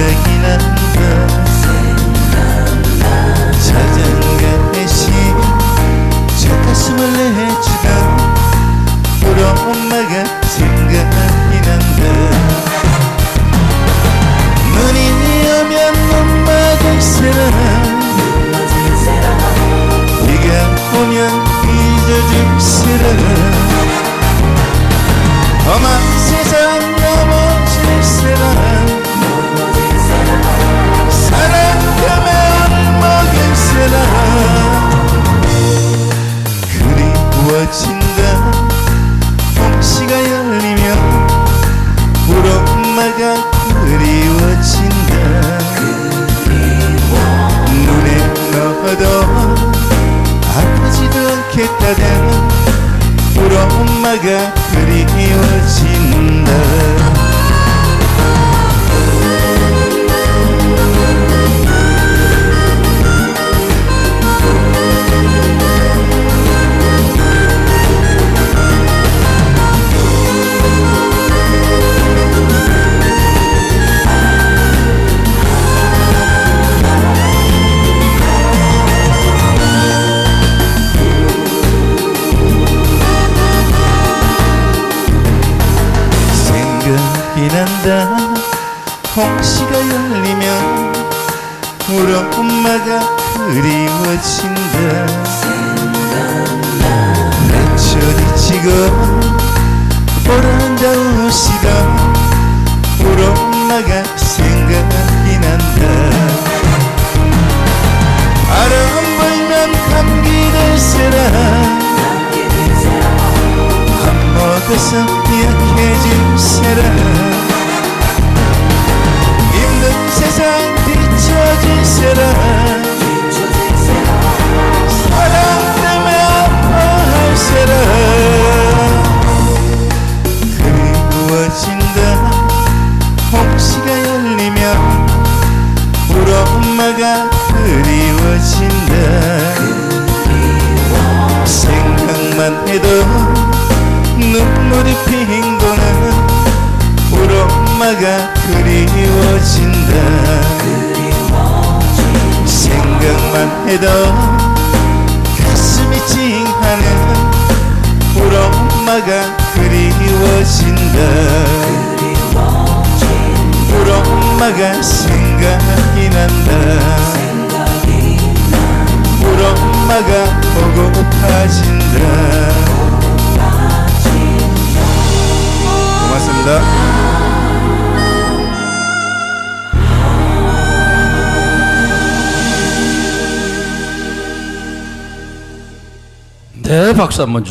take 그리워진다 눈에 넣어도 아프지도 않겠다던 우리 엄마가 그리워진다 난다 홍시가 열리면 우리 엄마가 그리워진다. 지고 오란다운 시간 우리 엄마가 생각이 난다. 바람 불면 감기 들세라. 밥 먹어서 약해질세라 뒤처질세라 사랑 때문에 아파할세라 그리워진다 홍시가 열리면 우리 엄마가 그리워진다. 생각만 해도 눈물이 핑 도는 우리 엄마가 그리워진다 생각만 해도 가슴이 찡하는 우리 엄마가 그리워진다. 우리 엄마가 생각이 난다. 우리 엄마가 보고파진다. 고맙습니다. 네, 박수 한번 주세요.